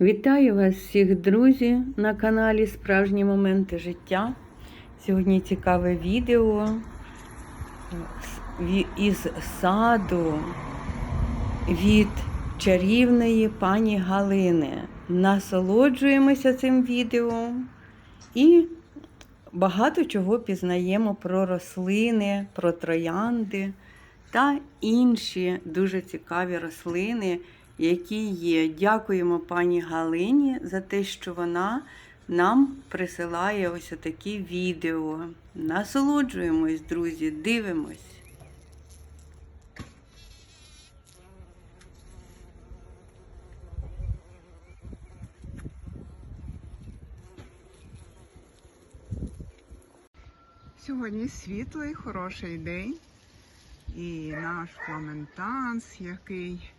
Вітаю вас всіх, друзі, на каналі Справжні моменти життя. Сьогодні цікаве відео із саду від чарівної пані Галини. Насолоджуємося цим відео і багато чого пізнаємо про рослини, про троянди та інші дуже цікаві рослини, які є. Дякуємо пані Галині за те, що вона нам присилає ось такі відео. Насолоджуємось, друзі, дивимось. Сьогодні світлий, хороший день. І наш фламентанс, який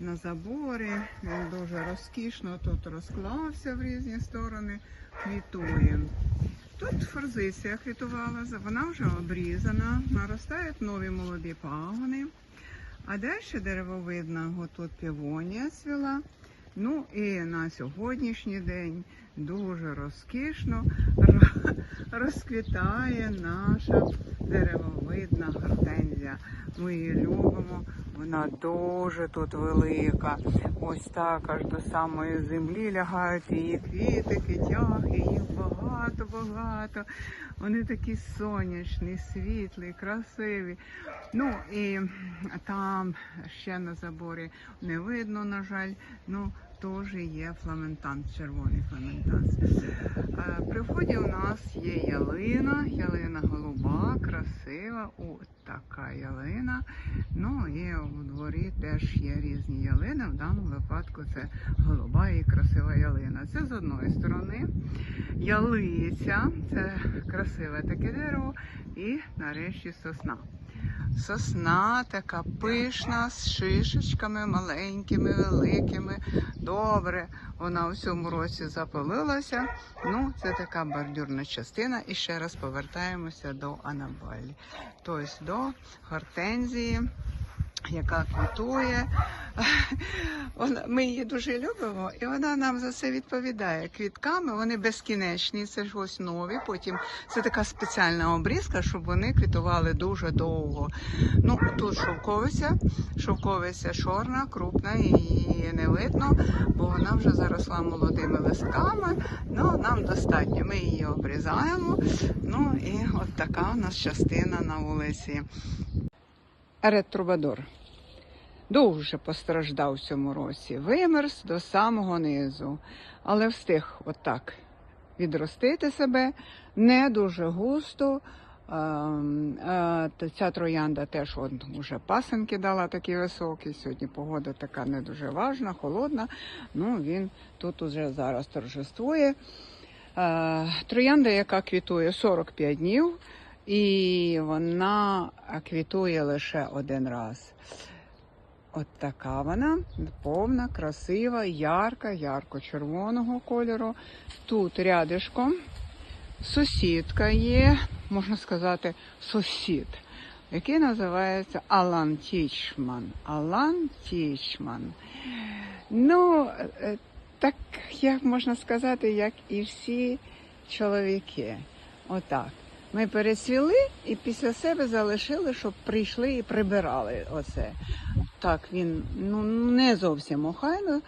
на заборі, він дуже розкішно тут розклався в різні сторони, квітує. Тут форзиція квітувала, вона вже обрізана, наростають нові молоді пагони. А далі деревовидна тут півонія цвіла. Ну і на сьогоднішній день дуже розкішно ро- розквітає наша деревовидна гортензія. Ми її любимо, вона дуже тут велика. Ось так аж до самої землі лягають її квітики, тяги, їх багато-багато. Вони такі сонячні, світлі, красиві. Ну і там ще на заборі не видно, на жаль. Ну, теж є фламентант, червоний фламентант. Е, При вході у нас є ялина, ялина голуба, красива. О, така ялина. Ну і у дворі теж є різні ялини. В даному випадку це голуба і красива ялина. Це з одної сторони. Ялиця це красиве таке дерево. І нарешті сосна. Сосна така пишна, з шишечками маленькими, великими. Добре, вона у цьому році запалилася. Ну, це така бордюрна частина. І ще раз повертаємося до анабалі, Тобто до гортензії, яка квітує. Ми її дуже любимо, і вона нам за це відповідає. Квітками вони безкінечні, це ж ось нові. Потім це така спеціальна обрізка, щоб вони квітували дуже довго. Ну тут шовковиця, шовковиця чорна, крупна, її не видно, бо вона вже заросла молодими листками. Ну нам достатньо. Ми її обрізаємо. Ну і от така у нас частина на вулиці. Ерет Трубадор дуже постраждав цьому році. Вимерз до самого низу, але встиг отак відростити себе не дуже густо. Ем, е, Ця троянда теж от, уже пасенки дала такі високі. Сьогодні погода така не дуже важна, холодна. Ну він тут уже зараз торжествує. Е, Троянда, яка квітує 45 днів, і вона квітує лише один раз. От така вона повна, красива, ярка, ярко-червоного кольору. Тут рядишком сусідка є, можна сказати, сусід, який називається Алан Тічман. Алан Тічман. Ну, е, так як можна сказати, як і всі чоловіки. Отак. Ми пересвіли і після себе залишили, щоб прийшли і прибирали оце. Так, він ну не зовсім охайно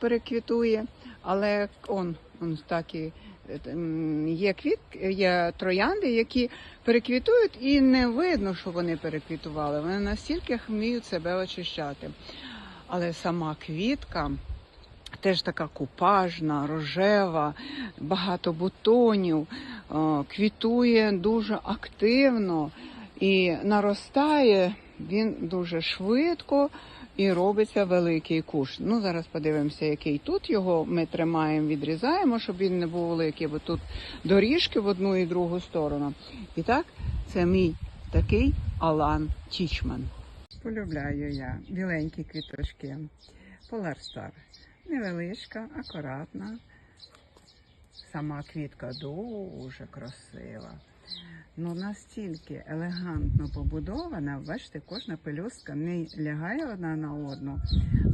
переквітує, але он, он так і е, є квіт, є троянди, які переквітують, і не видно, що вони переквітували. Вони настільки вміють себе очищати. Але сама квітка теж така купажна, рожева, багато бутонів, е, квітує дуже активно і наростає він дуже швидко і робиться великий куш. Ну, зараз подивимося, який тут його ми тримаємо, відрізаємо, щоб він не був великий, бо тут доріжки в одну і другу сторону. І так, це мій такий Алан Тічман. Полюбляю я біленькі квіточки. Polar Star. Невеличка, акуратна. Сама квітка дуже красива. Ну настільки елегантно побудована, бачите, кожна пелюстка не лягає одна на одну,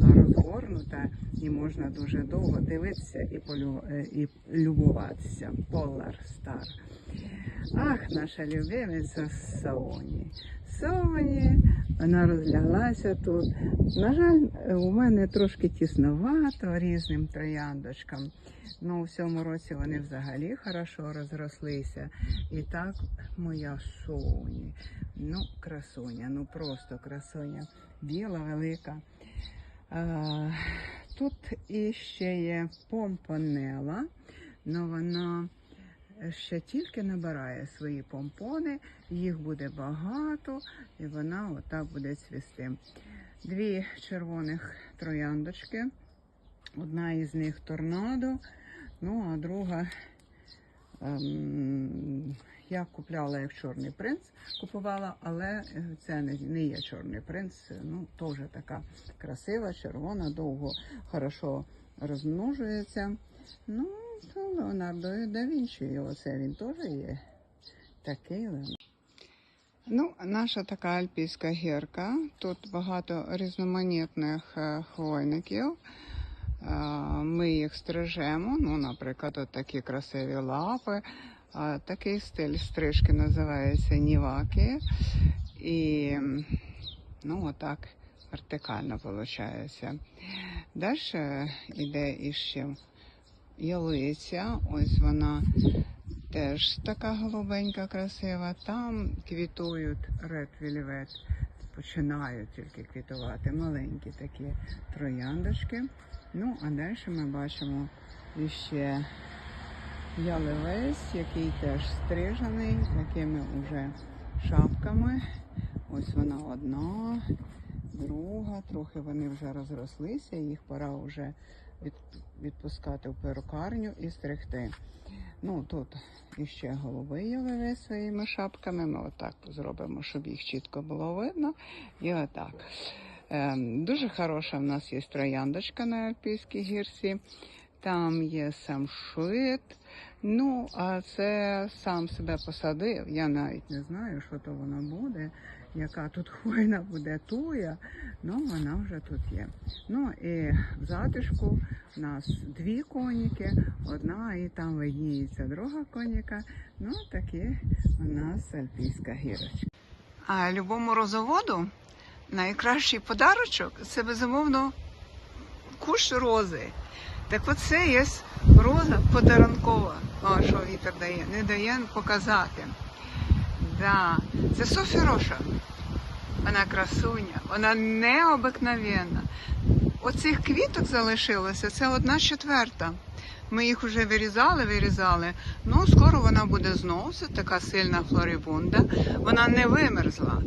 а розгорнута і можна дуже довго дивитися і, полю... е, і любуватися. Polar Star. Ах, наша любимиця Соні. Соні, вона розляглася тут. На жаль, у мене трошки тісновато різним трояндочкам. Ну, у цьому році вони взагалі хорошо розрослися. І так моя Соні. Ну, красуня, ну просто красуня. Біла, велика. А, тут іще є помпонела, але вона ще тільки набирає свої помпони, їх буде багато, і вона отак буде цвісти. Дві червоних трояндочки. Одна із них торнадо, ну а друга ем, я купляла як чорний принц, купувала, але е, це не, є чорний принц. Ну, теж така красива, червона, довго хорошо розмножується. Ну, Леонардо да Вінчі, оце він теж є такий Леонардо. Ну, наша така альпійська гірка. Тут багато різноманітних е, хвойників. Е, Ми їх стрижемо. Ну, наприклад, от такі красиві лапи. Такий стиль стрижки називається ніваки. І ну, отак вертикально виходить. Далі йде іще ялиця. Ось вона теж така голубенька, красива. Там квітують Red Velvet. Починають тільки квітувати маленькі такі трояндочки. Ну, а далі ми бачимо іще ялевець, який теж стрижений, такими вже шапками. Ось вона одна, друга, трохи вони вже розрослися, їх пора вже від, відпускати в перукарню і стригти. Ну, тут іще голубий ялевець своїми шапками. Ми отак зробимо, щоб їх чітко було видно. І отак. Ем, дуже хороша в нас є трояндочка на Альпійській гірці. Там є самшит. Ну, а це сам себе посадив. Я навіть не знаю, що то воно буде, яка тут хвойна буде туя, ну вона вже тут є. Ну і в затишку у нас дві коніки, одна і там видніється друга коніка. Ну, такі у нас альпійська гірочка. А любому розоводу найкращий подарочок це безумовно куш рози. Так оце є роза подарункова. О, що вітер дає, не дає показати. Да. Це Софі Роша. Вона красуня, вона необикновенна. Оцих квіток залишилося, це одна четверта. Ми їх вже вирізали, вирізали. Ну, скоро вона буде знову. Це така сильна флорибунда. Вона не вимерзла.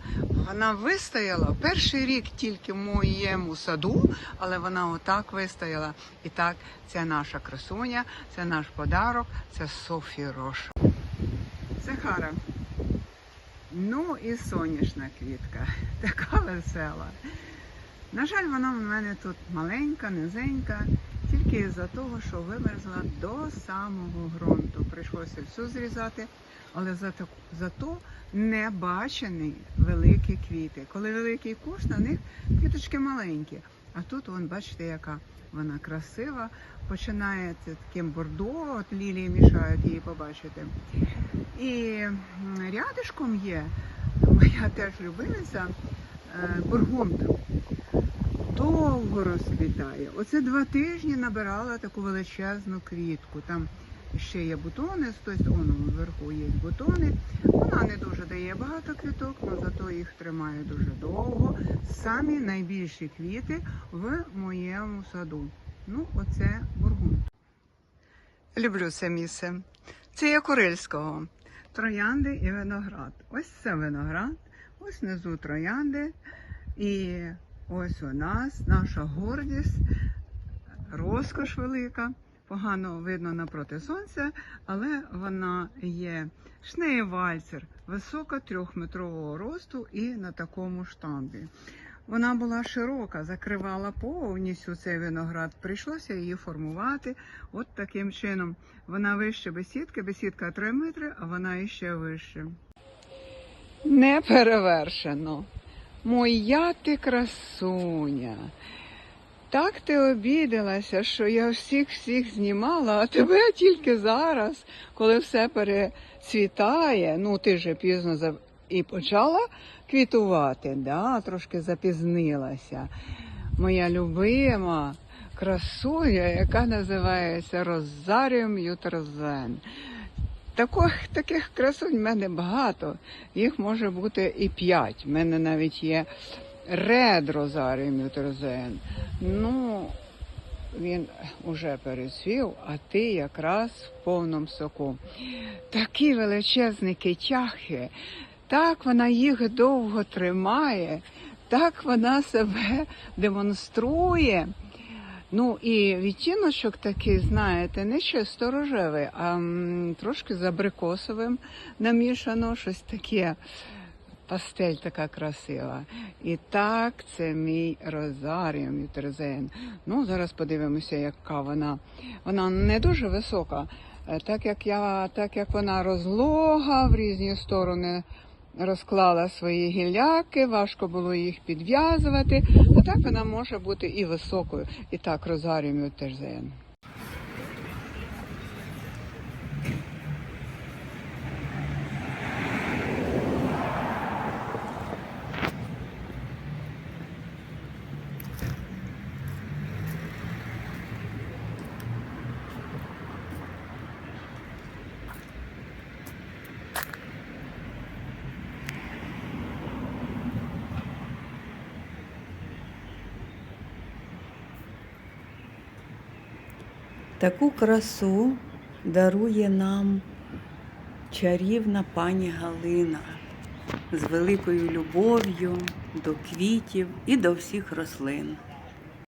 Вона вистояла перший рік тільки в моєму саду, але вона отак вистояла. І так, це наша красуня, це наш подарок, це Софі Роша. Захара. Ну і сонячна квітка, така весела. На жаль, вона в мене тут маленька, низенька, тільки із-за того, що вимерзла до самого ґрунту. Прийшлося всю зрізати, але зато, зато не бачені великі квіти. Коли великий куш, на них квіточки маленькі. А тут, вон, бачите, яка вона красива, починається таким бордо, от лілії мішають її побачити. І рядишком є моя теж любимиця е. Довго розквітає. Оце два тижні набирала таку величезну квітку. Там ще є бутони, тобто воно вверху є бутони. Вона не дуже дає багато квіток, але зато їх тримає дуже довго. Самі найбільші квіти в моєму саду. Ну, оце бургунд. Люблю це місце. Це є Курильського. Троянди і виноград. Ось це виноград, ось внизу троянди. І ось у нас наша гордість, розкош велика. Погано видно напроти сонця, але вона є шнеєвальцер, висока трьохметрового росту і на такому штамбі. Вона була широка, закривала повністю цей виноград. Прийшлося її формувати от таким чином. Вона вище бесідки, бесідка 3 метри, а вона іще вище. Не перевершено. Моя ти красуня. Так ти обідалася, що я всіх всіх знімала, а тебе тільки зараз, коли все перецвітає. Ну, ти вже пізно і почала квітувати, да? трошки запізнилася. Моя любима красуня, яка називається Розаріум Ютерзен. Таких, таких красунь в мене багато. Їх може бути і п'ять. У мене навіть є Ред Розаріум Ютерзен. Ну, він уже перецвів, а ти якраз в повному соку. Такі величезні китяхи, так вона їх довго тримає, так вона себе демонструє. Ну і відтіночок такий, знаєте, не чисто рожевий, а трошки з абрикосовим намішано, щось таке. Пастель така красива. І так, це мій розаріум Ютерзен. Ну, зараз подивимося, яка вона. Вона не дуже висока. Е, Так як я, так як вона розлога в різні сторони розклала свої гілляки, важко було їх підв'язувати. А так вона може бути і високою. І так, розаріум Ютерзен. Таку красу дарує нам чарівна пані Галина з великою любов'ю до квітів і до всіх рослин.